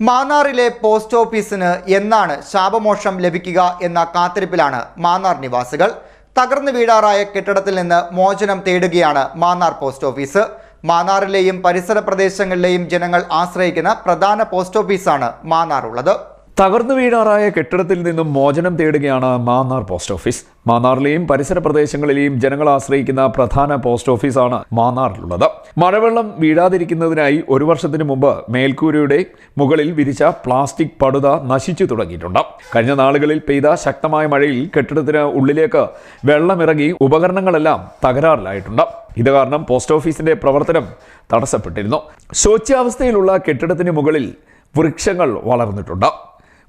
മാന്നാറിലെ post ഓഫീസിന് എന്നാണ് ശാപമോക്ഷം ലഭിക്കുക എന്ന കാത്തിരിപ്പിലാണ് മാന്നാർ നിവാസികൾ. തകർന്നു വീടാറായ കെട്ടിടത്തിൽ നിന്ന് മോചനം തേടുകയാണ് മാന്നാർ പോസ്റ്റ് ഓഫീസ്. മാന്നാറിലെയും പരിസര പ്രദേശങ്ങളിലെയും ജനങ്ങൾ ആശ്രയിക്കുന്ന പ്രധാന പോസ്റ്റ് ഓഫീസാണ് മാന്നാർ ഉള്ളത് തകർന്നു വീണാറായ കെട്ടിടത്തിൽ നിന്നും മോചനം തേടുകയാണ് മാന്നാർ പോസ്റ്റ് ഓഫീസ്. മാന്നാറിലെയും പരിസര പ്രദേശങ്ങളിലെയും ജനങ്ങൾ ആശ്രയിക്കുന്ന പ്രധാന പോസ്റ്റ് ഓഫീസാണ് മാന്നാറിലുള്ളത്. മഴവെള്ളം വീഴാതിരിക്കുന്നതിനായി ഒരു വർഷത്തിന് മുമ്പ് മേൽക്കൂരയുടെ മുകളിൽ വിരിച്ച പ്ലാസ്റ്റിക് പടുത നശിച്ചു തുടങ്ങിയിട്ടുണ്ട്. കഴിഞ്ഞ നാളുകളിൽ പെയ്ത ശക്തമായ മഴയിൽ കെട്ടിടത്തിന് ഉള്ളിലേക്ക് വെള്ളമിറങ്ങി ഉപകരണങ്ങളെല്ലാം തകരാറിലായിട്ടുണ്ട്. ഇത് കാരണം പോസ്റ്റ് ഓഫീസിന്റെ പ്രവർത്തനം തടസ്സപ്പെട്ടിരുന്നു. ശോച്യാവസ്ഥയിലുള്ള കെട്ടിടത്തിന് മുകളിൽ വൃക്ഷങ്ങൾ വളർന്നിട്ടുണ്ട്.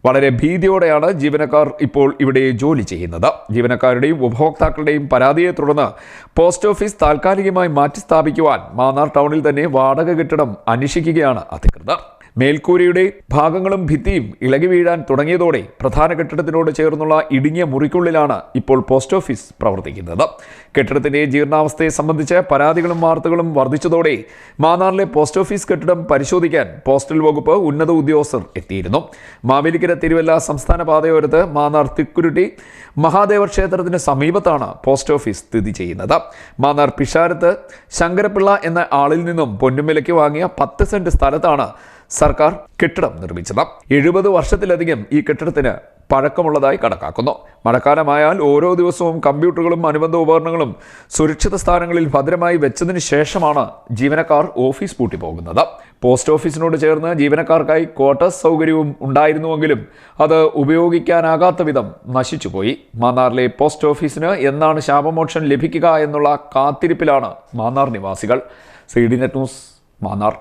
വളരെ ഭീതിയോടെയാണ് ജീവനക്കാർ ഇപ്പോൾ ഇവിടെ ജോലി ചെയ്യുന്നത്. ജീവനക്കാരുടെയും ഉപഭോക്താക്കളുടെയും പരാതിയെ തുടർന്ന് പോസ്റ്റ് ഓഫീസ് താൽക്കാലികമായി മാറ്റി സ്ഥാപിക്കുവാൻ മാന്നാർ ടൗണിൽ തന്നെ വാടക കെട്ടിടം അന്വേഷിക്കുകയാണ് അധികൃതർ. മേൽക്കൂരയുടെ ഭാഗങ്ങളും ഭിത്തിയും ഇളകി വീഴാൻ തുടങ്ങിയതോടെ പ്രധാന കെട്ടിടത്തിനോട് ചേർന്നുള്ള ഇടുങ്ങിയ മുറിക്കുള്ളിലാണ് ഇപ്പോൾ പോസ്റ്റ് ഓഫീസ് പ്രവർത്തിക്കുന്നത്. കെട്ടിടത്തിന്റെ ജീർണാവസ്ഥയെ സംബന്ധിച്ച് പരാതികളും വാർത്തകളും വർദ്ധിച്ചതോടെ മാന്നാറിലെ പോസ്റ്റ് ഓഫീസ് കെട്ടിടം പരിശോധിക്കാൻ പോസ്റ്റൽ വകുപ്പ് ഉന്നത ഉദ്യോഗസ്ഥർ എത്തിയിരുന്നു. മാവേലിക്കര തിരുവല്ല സംസ്ഥാന പാതയോരത്ത് മാന്നാർ തിക്കുരുട്ടി മഹാദേവ ക്ഷേത്രത്തിന് സമീപത്താണ് പോസ്റ്റ് ഓഫീസ് സ്ഥിതി ചെയ്യുന്നത്. മാന്നാർ പിഷാരത്ത് ശങ്കരപിള്ള എന്ന ആളിൽ നിന്നും പൊന്നുമിലയ്ക്ക് വാങ്ങിയ പത്ത് സെന്റ് സ്ഥലത്താണ് സർക്കാർ കെട്ടിടം നിർമ്മിച്ചത്. എഴുപത് വർഷത്തിലധികം ഈ കെട്ടിടത്തിന് പഴക്കമുള്ളതായി കണക്കാക്കുന്നു. മഴക്കാലമായാൽ ഓരോ ദിവസവും കമ്പ്യൂട്ടറുകളും അനുബന്ധ ഉപകരണങ്ങളും സുരക്ഷിത സ്ഥാനങ്ങളിൽ ഭദ്രമായി വെച്ചതിന് ശേഷമാണ് ജീവനക്കാർ ഓഫീസ് പൂട്ടി പോകുന്നത് പോസ്റ്റ് ഓഫീസിനോട് ചേർന്ന് ജീവനക്കാർക്കായി ക്വാർട്ടേഴ്സ് സൗകര്യവും ഉണ്ടായിരുന്നുവെങ്കിലും അത് ഉപയോഗിക്കാനാകാത്ത വിധം നശിച്ചുപോയി. മാന്നാറിലെ പോസ്റ്റ് ഓഫീസിന് എന്നാണ് ശാപമോക്ഷം ലഭിക്കുക എന്നുള്ള കാത്തിരിപ്പിലാണ് മാന്നാർ നിവാസികൾ. C D net news Mannar.